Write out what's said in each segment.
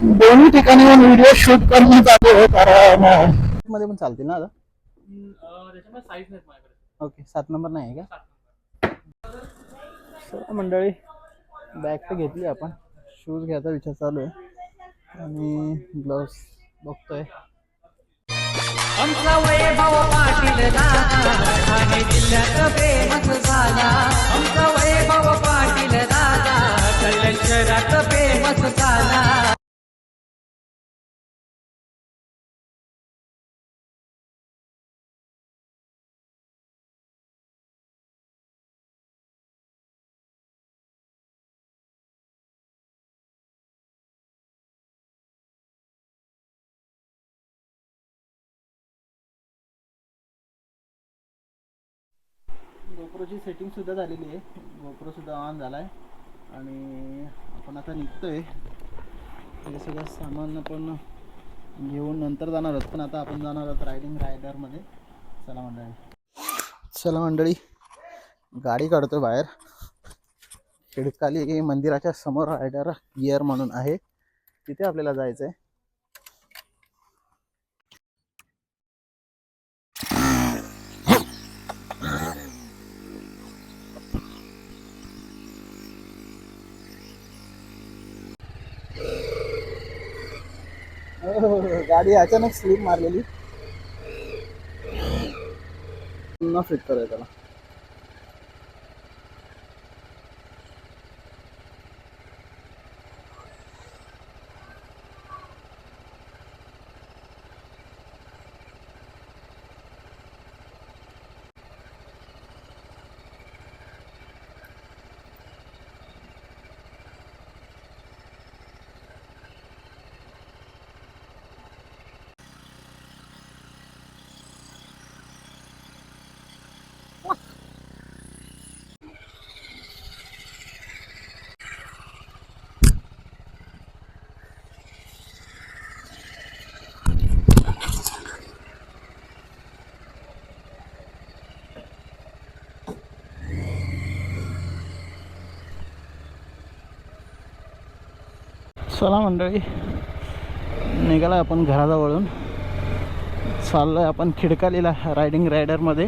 दोन्ही ठिकाणी video shoot आले आहे कारण मध्ये पण चालतील ना आता? ओके सात नंबर नाही आहे का? चला मंडळी बॅग तर घेतली आपण. शूज घ्यायचा विचार चालू आहे. आणि ग्लोव्स बघतोय. आमचा वैभव पाटील दादा ठाणे जिल्ह्यात फेमस झाला. आमचा वैभव पाटील दादा गोप्रोची सेटिंग सुद्धा झालेली आहे. गोप्रो सुद्धा ऑन झाला आहे आणि आपण आता निघतोय. हे सगळं सामान आपण घेऊन नंतर जाणार आहोत. पण आता आपण जाणार आहोत रायडिंग रायडरमध्ये चला मंडळी. चला मंडळी. गाडी काढतो बाहेर. खिडकाली मंदिराच्या समोर रायडर गिअर म्हणून आहे. तिथे आपल्याला जायचं आहे गाडी अचानक स्लिप मारलेली. पुन्हा फिट करायला. चला मंडळी निघाला आपण घराजवळून. चाललो आहे आपण खिडकालीला रायडिंग रायडरमध्ये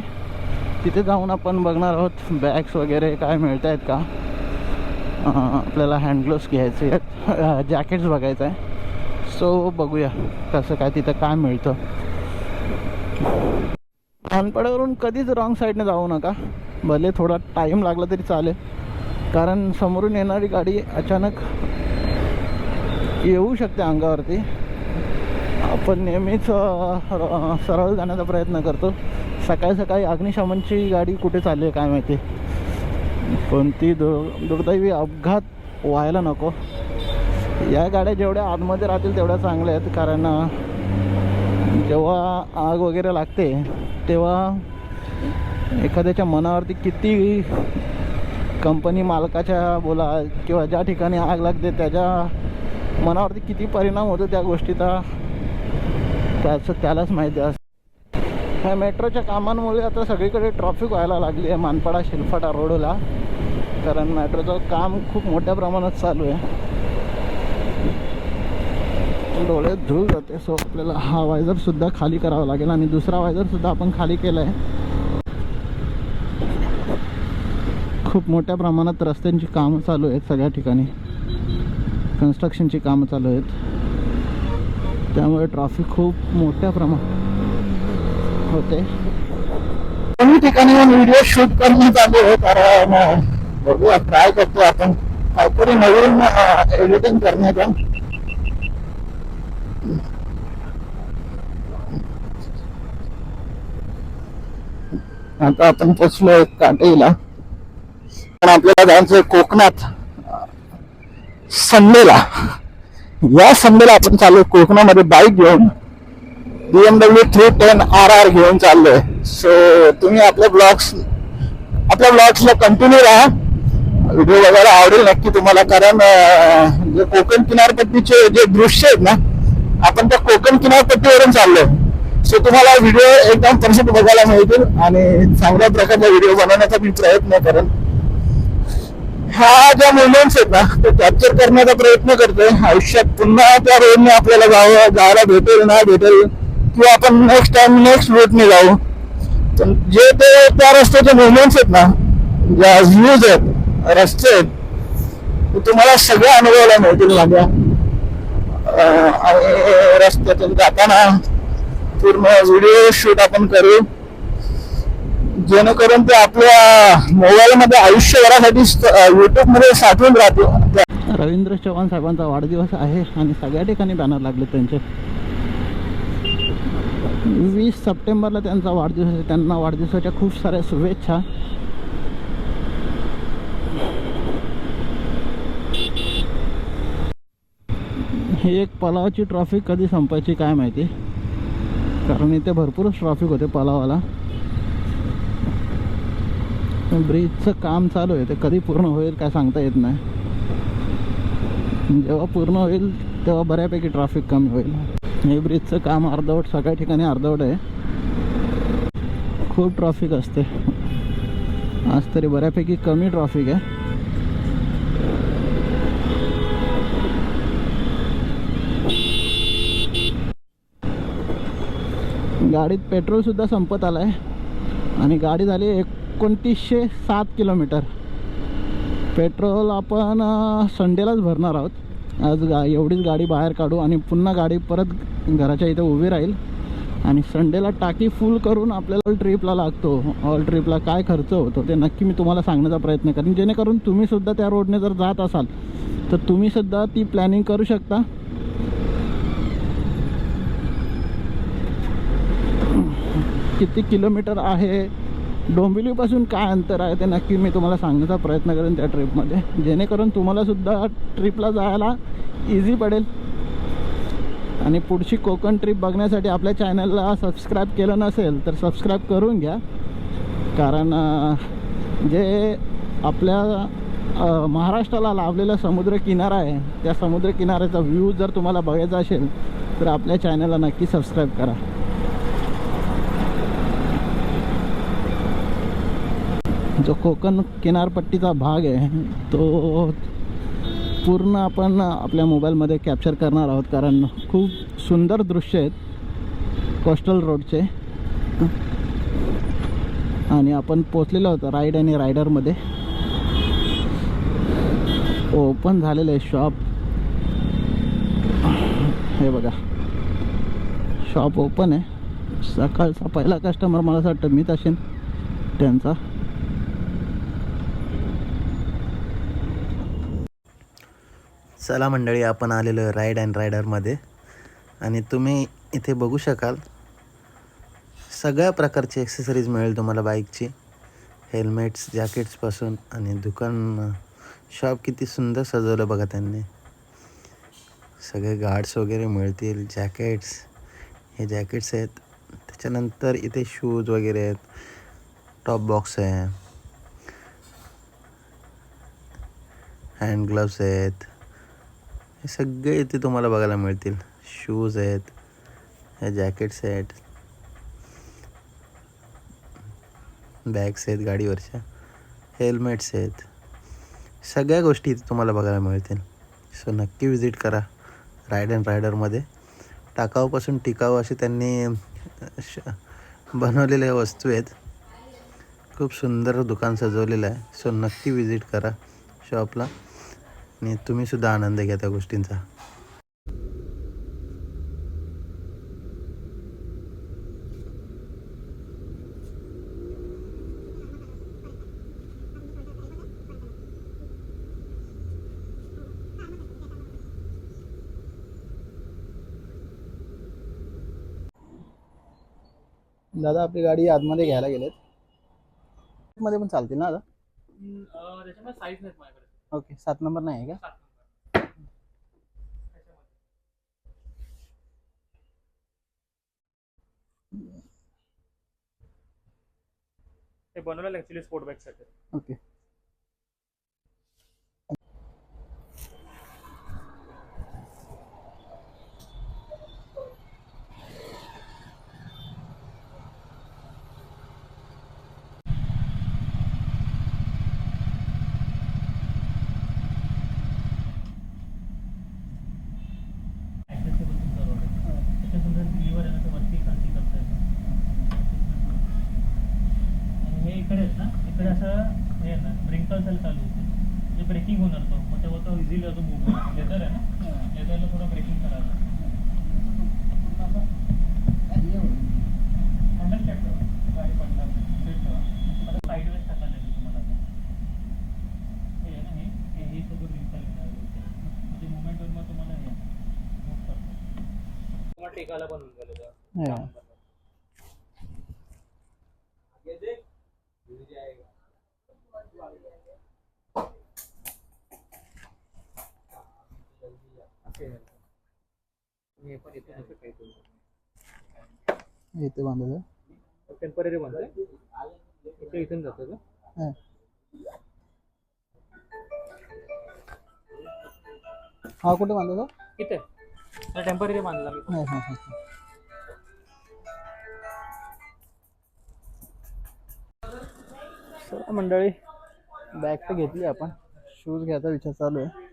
तिथे जाऊन आपण बघणार आहोत बॅग्स वगैरे काय मिळत आहेत का आपल्याला हँडग्लोव्स घ्यायचे आहेत जॅकेट्स बघायचं आहे. सो बघूया कसं काय तिथं काय मिळतं. अनपड्यावरून कधीच रॉंग साईडने जाऊ नका. भले थोडा टाईम लागला तरी चालेल. कारण समोरून येणारी गाडी अचानक येऊ शकते अंगावरती. आपण नेहमीच सरळ जाण्याचा प्रयत्न करतो. सकाळी सकाळी अग्निशमनची गाडी कुठे चालली आहे काय माहिती? कोणती दुर् दुर्दैवी अपघात व्हायला नको. या गाड्या जेवढ्या आतमध्ये राहतील तेवढ्या चांगल्या आहेत. कारण जेव्हा आग वगैरे लागते तेव्हा एखाद्याच्या मनावरती किती कंपनी मालकाच्या बोला किंवा ज्या ठिकाणी आग लागते त्याच्या मनावरती किती परिणाम होतो त्या गोष्टीचा त्याचं त्यालाच माहिती असतं. ह्या मेट्रोच्या कामांमुळे आता सगळीकडे ट्रॉफिक व्हायला लागली आहे मानपाडा शिलफाटा रोडला कारण मेट्रोचं काम खूप मोठ्या प्रमाणात चालू आहे. डोळे धुळ जाते सो आपल्याला हा वायझरसुद्धा खाली करावा लागेल. आणि दुसरा वायझरसुद्धा आपण खाली केला आहे खूप मोठ्या प्रमाणात रस्त्यांची कामं चालू आहेत सगळ्या ठिकाणी. कन्स्ट्रक्शनची कामं चालू आहेत. त्यामुळे ट्रॅफिक खूप मोठ्या प्रमाणात होते. दोन्ही ठिकाणी व्हिडिओ शूट करण्यात चालू आहे हो, कारण अं, बघूया ट्राय करतो आपण. काहीतरी नवीन एडिटिंग करण्याचा आता आपण पोचलोय काटेला. पण आपल्याला जायचं कोकणात. संडेला. या संडेला आपण चालू कोकणामध्ये बाईक घेऊन. BMW three ten R R घेऊन चाललोय. सो तुम्ही आपल्या ब्लॉग्स आपल्या ब्लॉग्सला कंटिन्यू राहा. व्हिडिओ बघायला आवडेल नक्की तुम्हाला. कारण जे कोकण किनारपट्टीचे जे दृश्य आहेत ना आपण त्या कोकण किनारपट्टीवरून चाललोय. सो तुम्हाला व्हिडिओ एकदम परफेक्ट बघायला मिळतील. आणि चांगल्या प्रकारचा व्हिडिओ बनवण्याचा मी प्रयत्न करेन. ह्या ज्या मुवमेंट्स आहेत ना ते कॅप्चर करण्याचा प्रयत्न करतोय. आयुष्यात पुन्हा त्या रोडने आपल्याला जावं जायला भेटेल ना भेटेल किंवा आपण नेक्स्ट टाइम नेक्स्ट रूटने जाऊ. पण जे ते त्या रस्त्याचे मुवमेंट्स आहेत ना ज्या व्ह्यूज आहेत रस्ते आहेत ते तुम्हाला सगळ्या अनुभवायला मिळतील माझ्या. रस्त्यातून जाताना पूर्ण व्हिडिओ शूट आपण करू. जेणेकरून ते आपल्या मोबाईलमध्ये आयुष्यभरासाठी युट्यूबमध्ये साठवून राहतो रवींद्र चव्हाण साहेबांचा वाढदिवस आहे आणि सगळ्या ठिकाणी बॅनर लागले त्यांचे. वीस सप्टेंबरला त्यांचा वाढदिवस आहे. त्यांना वाढदिवसाच्या खूप साऱ्या शुभेच्छा. हे एक पलावाची ट्रॉफिक कधी संपायची काय माहिती? कारण इथे भरपूरच ट्रॉफिक होते पलावाला. ब्रिजचं काम चालू आहे ते कधी पूर्ण होईल काय सांगता येत नाही. जेव्हा पूर्ण होईल तेव्हा बऱ्यापैकी ट्रॅफिक कमी होईल. हे ब्रिजचं काम अर्धवट सगळ्या ठिकाणी अर्धवट आहे. खूप ट्रॅफिक असते. आज तरी बऱ्यापैकी कमी ट्रॅफिक आहे. गाडीत पेट्रोलसुद्धा संपत आलं आहे आणि गाडी झाली एक एकोणतीसशे सात किलोमीटर. पेट्रोल आपण संडेलाच भरणार आहोत. आज गा एवढीच गाडी बाहेर काढू आणि पुन्हा गाडी परत घराच्या इथं उभी राहील. आणि संडेला टाकी फुल करून आपल्याला ट्रिपला लागतो. ऑल ट्रिपला काय खर्च होतो ते नक्की मी तुम्हाला सांगण्याचा प्रयत्न करेन. जेणेकरून तुम्हीसुद्धा त्या रोडने जर जात असाल तर तुम्हीसुद्धा ती प्लॅनिंग करू शकता. किती किलोमीटर आहे? डोंबिवलीपासून काय अंतर आहे ते नक्की मी तुम्हाला सांगण्याचा प्रयत्न करेन त्या ट्रिपमध्ये जेणेकरून तुम्हालासुद्धा ट्रिपला जायला इझी पडेल. आणि पुढची कोकण ट्रिप बघण्यासाठी आपल्या चॅनलला सबस्क्राईब केलं नसेल तर सबस्क्राईब करून घ्या. कारण जे आपल्या महाराष्ट्राला लाभलेला समुद्रकिनारा आहे त्या समुद्र किनाऱ्याचा व्ह्यू जर तुम्हाला बघायचा असेल तर आपल्या चॅनलला नक्की सबस्क्राईब करा. जो कोकण किनारपट्टीचा भाग आहे तो पूर्ण आपण आपल्या मोबाईलमध्ये कॅप्चर करणार आहोत. कारण खूप सुंदर दृश्य आहेत कोस्टल रोडचे आणि आपण पोचलेलो होतो राईड आणि रायडरमध्ये ओपन झालेलं आहे शॉप हे बघा. शॉप ओपन आहे. सकाळचा पहिला कस्टमर मला असं वाटतं मीच असेन त्यांचा. चला मंडळी आपण आलेलो राईड अँड रायडरमध्ये आणि तुम्ही इथे बघू शकाल सगळ्या प्रकारची एक्सेसरीज मिळेल तुम्हाला बाईकची हेल्मेट्स जॅकेट्सपासून आणि दुकान शॉप किती सुंदर सजवलं बघा त्यांनी. सगळे गार्ड्स वगैरे मिळतील जॅकेट्स हे जॅकेट्स आहेत. त्याच्यानंतर इथे शूज वगैरे आहेत. टॉप बॉक्स आहे. हँड ग्लव्स आहेत. हे सगळे इथे तुम्हाला बघायला मिळतील. शूज आहेत हे जॅकेट्स आहेत. बॅग्स आहेत गाडीवरच्या. हेल्मेट्स आहेत. सगळ्या गोष्टी इथे तुम्हाला बघायला मिळतील. सो नक्की विजिट करा. रायड अँड रायडरमध्ये टाकाऊपासून टिकाऊ असे त्यांनी श बनवलेल्या वस्तू आहेत. खूप सुंदर दुकान सजवलेलं आहे. सो नक्की विजिट करा शॉपला आणि तुम्हीसुद्धा आनंद घ्या त्या गोष्टींचा. दादा आपली गाडी आतमध्ये घ्यायला गेलेत. मध्ये पण चालतील ना दादा हम्म, अं, त्याच्यामध्ये साईज नाहीत माझ्याकडे. ओके सात नंबर नाही आहे का. हे बनवलेलं ऍक्च्युली स्पोर्ट बाईक साठी. ओके. इन्स्टॉल झालं चालू होते. म्हणजे ब्रेकिंग होणार तो. मग तेव्हा तो इझिली अजून मूव्ह होणार लेदर आहे. ना लेदरला थोडं ब्रेकिंग करायला हँडल चेक करा गाडी पडणार सेट ठेवा. आता साईड वेस टाकायला लागेल तुम्हाला आता. हे आहे ना हे हे हे सगळं रिंकल. म्हणजे मुवमेंटवर मग तुम्हाला हे. करतो. तुम्हाला टेकायला पण होऊन गेलं हा. हे पण इथून असं काही करू इथे बांधलं टेंपररी इथे इथून जातं का? हा. हा कुठे बांधलं इथे. टेंपररी बांधला मी. हा हा हा चला मंडळी बॅग तर घेतली आपण. शूज घ्यायचा विचार चालू आहे.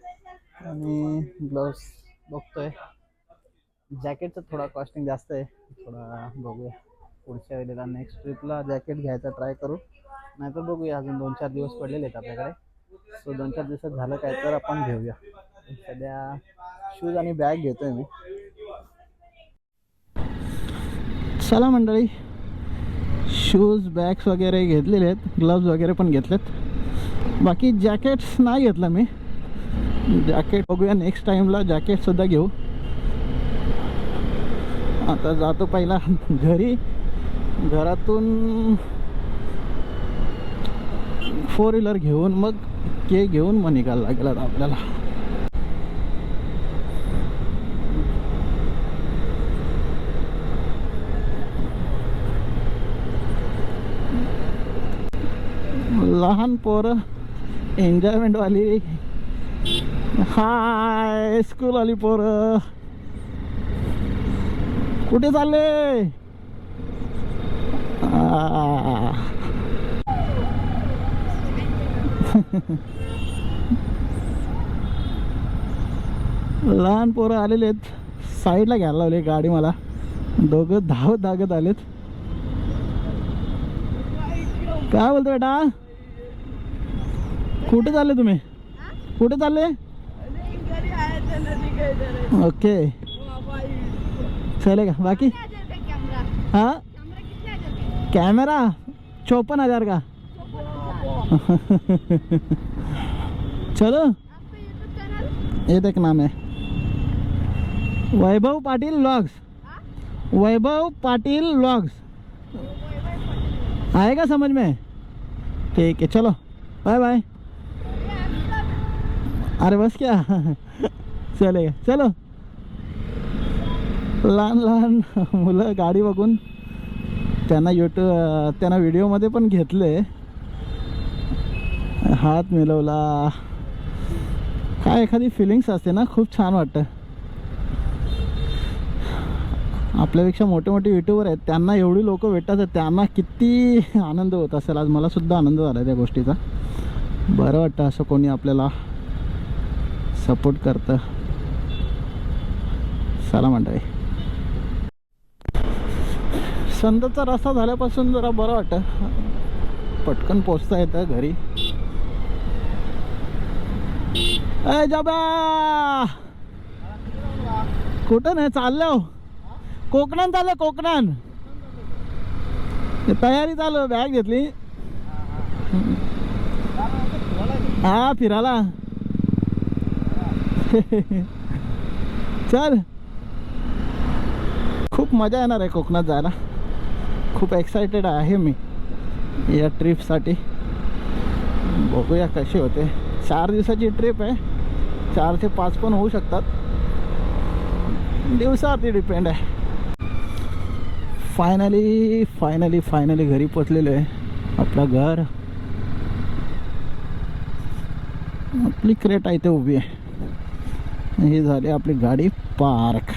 आणि ग्लोव्स बघतोय. जॅकेटचं थोडा कॉस्टिंग जास्त आहे. थोडा बघूया. पुढच्या वेळेला नेक्स्ट ट्रिपला जॅकेट घ्यायचा ट्राय करू. नाहीतर बघूया अजून दोन चार दिवस पडलेले आहेत आपल्याकडे. सो दोन चार दिवसात झालं काय तर आपण घेऊया. सध्या शूज आणि बॅग घेतोय मी. चला मंडळी शूज बॅग्स वगैरे घेतलेले आहेत. ग्लव्ज वगैरे पण घेतलेत. बाकी जॅकेट्स नाही घेतलं मी. जॅकेट बघूया नेक्स्ट टाईमला जॅकेटसुद्धा घेऊ. आता जातो पहिला घरी. घरातून फोर व्हीलर घेऊन मग के घेऊन मग निघायला लागेल आता आपल्याला. लहान पोरं एन्जॉयमेंटवाली हाय स्कूलवाली पोरं. कुठे चालले. लहान पोरं आलेले आहेत. साईडला घ्यायला लावली गाडी मला. दोघं धावत धागत आलेत. काय बोलतो बेटा? कुठे चालले तुम्ही? कुठे चालले? ओके. चलेगा बाकी? हाँ? कैमरा चौपन हज़ार का। चलो। ये देख नाम है। वैभव पाटिल व्लॉग्स वैभव पाटिल व्लॉग्स आएगा समझ में? ठीक है चलो। बाय बाय अरे बस क्या? चलेगा। चलो। लहान लहान मुलं गाडी बघून त्यांना यूट्यूब त्यांना व्हिडिओमध्ये पण घेतले. हात मिळवला काय एखादी फिलिंग्स असते ना खूप छान वाटतं. आपल्यापेक्षा मोठे मोठे युट्यूबर आहेत त्यांना एवढी लोक भेटतात त्यांना किती आनंद होत असेल. आज मला सुद्धा आनंद झाला त्या गोष्टीचा. बरं वाटतं असं कोणी आपल्याला सपोर्ट करतं. चला मंडळी. संदचा रस्ता झाल्यापासून जरा बरं वाटतं. पटकन पोचता येतं घरी. अय जाबा! कुठं नाही चाललो. कोकणात चाललं कोकणात. तयारी चालू बॅग घेतली. हा फिरायला. चल. खूप मजा येणार आहे कोकणात जायला. खूप एक्सायटेड आहे मी या ट्रिपसाठी बघूया कशी होते. चार दिवसाची ट्रिप आहे. चार ते पाच पण होऊ शकतात. दिवसावरती डिपेंड आहे. फायनली फायनली फायनली घरी पोचलेलो आहे. आपलं घर. आपली क्रेट आहे ते उभी आहे. ही झाली आपली गाडी पार्क